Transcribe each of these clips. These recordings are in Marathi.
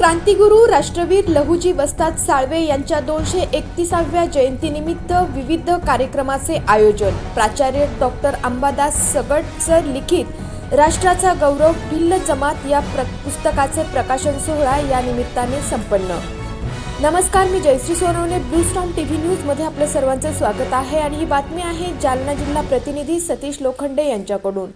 क्रांतिगुरू राष्ट्रवीर लहुजी वस्ताद साळवे यांच्या दोनशे एकतीसाव्या जयंतीनिमित्त विविध कार्यक्रमाचे आयोजन. प्राचार्य डॉक्टर अंबादास सगट लिखित राष्ट्राचा गौरव भिल्ल जमात या प्र पुस्तकाचे प्रकाशन सोहळा या निमित्ताने संपन्न. नमस्कार मी Jayashree Sonawane blue storm T V न्यूजमध्ये आपलं सर्वांचं स्वागत आहे आणि ही बातमी आहे जालना जिल्हा प्रतिनिधी सतीश लोखंडे यांच्याकडून.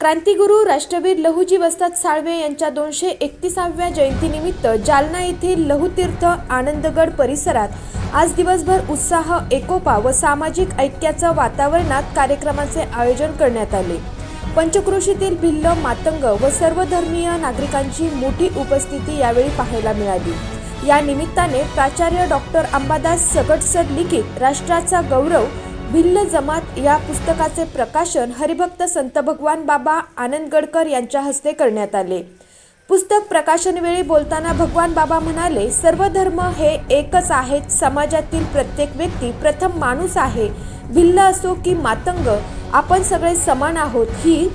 क्रांतिगुरू राष्ट्रवीर लहुजी वस्ताद साळवे यांच्या दोनशे एकतीसाव्या जयंतीनिमित्त जालना येथील लहुतीर्थ आनंदगड परिसरात आज दिवसभर उत्साह एकोपा व सामाजिक ऐक्याचं वातावरणात कार्यक्रमाचे आयोजन करण्यात आले. पंचक्रोशीतील भिल्ल मातंग व सर्वधर्मीय नागरिकांची मोठी उपस्थिती यावेळी पाहायला मिळाली. या निमित्ताने प्राचार्य डॉक्टर अंबादास सगटसर लिखित राष्ट्राचा गौरव भिल्ल जमात या पुस्तकाचे प्रकाशन हरिभक्त संत भगवान बाबा आनंदगडकर यांच्या हस्ते करण्यात आले. पुस्तक प्रकाशनवेळी बोलताना भगवान बाबा म्हणाले सर्व धर्म हे एकच आहेत. समाजातील प्रत्येक व्यक्ती प्रथम माणूस आहे. भिल्ल असो की मातंग आपण सगळे समान आहोत. ही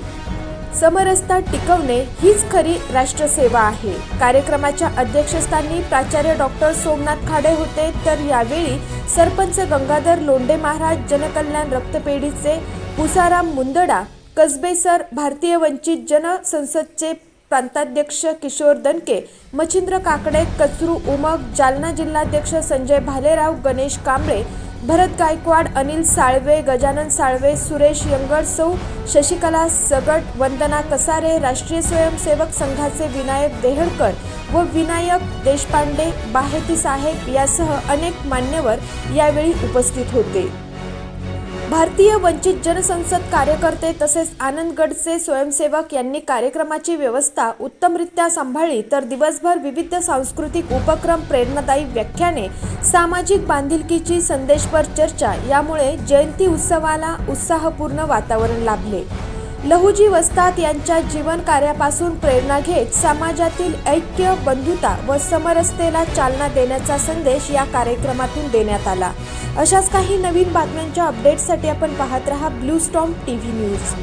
समरसता टिकवणे हीच खरी राष्ट्रसेवा आहे. कार्यक्रमाच्या अध्यक्षस्थानी प्राचार्य डॉक्टर सोमनाथ खाडे होते. तर यावेळी सरपंच गंगाधर लोंढे महाराज जनकल्याण रक्तपेढीचे पुसाराम मुंदडा कसबे सर भारतीय वंचित जनसंसदचे प्रांताध्यक्ष किशोर दनके मच्छिंद्र काकडे कचरू उमग जालना जिल्हाध्यक्ष संजय भालेराव गणेश कांबळे भरत गायकवाड अनिल साळवे गजानन साळवे सुरेश यंगड सौ शशिकला सगट वंदना कसारे राष्ट्रीय स्वयंसेवक संघाचे विनायक देहडकर व विनायक देशपांडे बाहेती साहेब यासह अनेक मान्यवर यावेळी उपस्थित होते. भारतीय वंचित जनसंसद कार्यकर्ते तसेच आनंदगडचे स्वयंसेवक यांनी कार्यक्रमाची व्यवस्था उत्तमरित्या सांभाळली तर दिवसभर विविध सांस्कृतिक उपक्रम प्रेरणादायी व्याख्याने सामाजिक बांधिलकीची संदेशपर चर्चा यामुळे जयंती उत्सवाला उत्साहपूर्ण वातावरण लाभले. लहुजी वस्ताद यांच्या जीवन कार्यापासून प्रेरणा घेत समाजातील ऐक्य बंधुता व समरसतेला चालना देण्याचा संदेश या कार्यक्रमातून देण्यात आला. अशाच काही नवीन बातम्यांच्या अपडेट्ससाठी आपण पाहत रहा blue storm T V news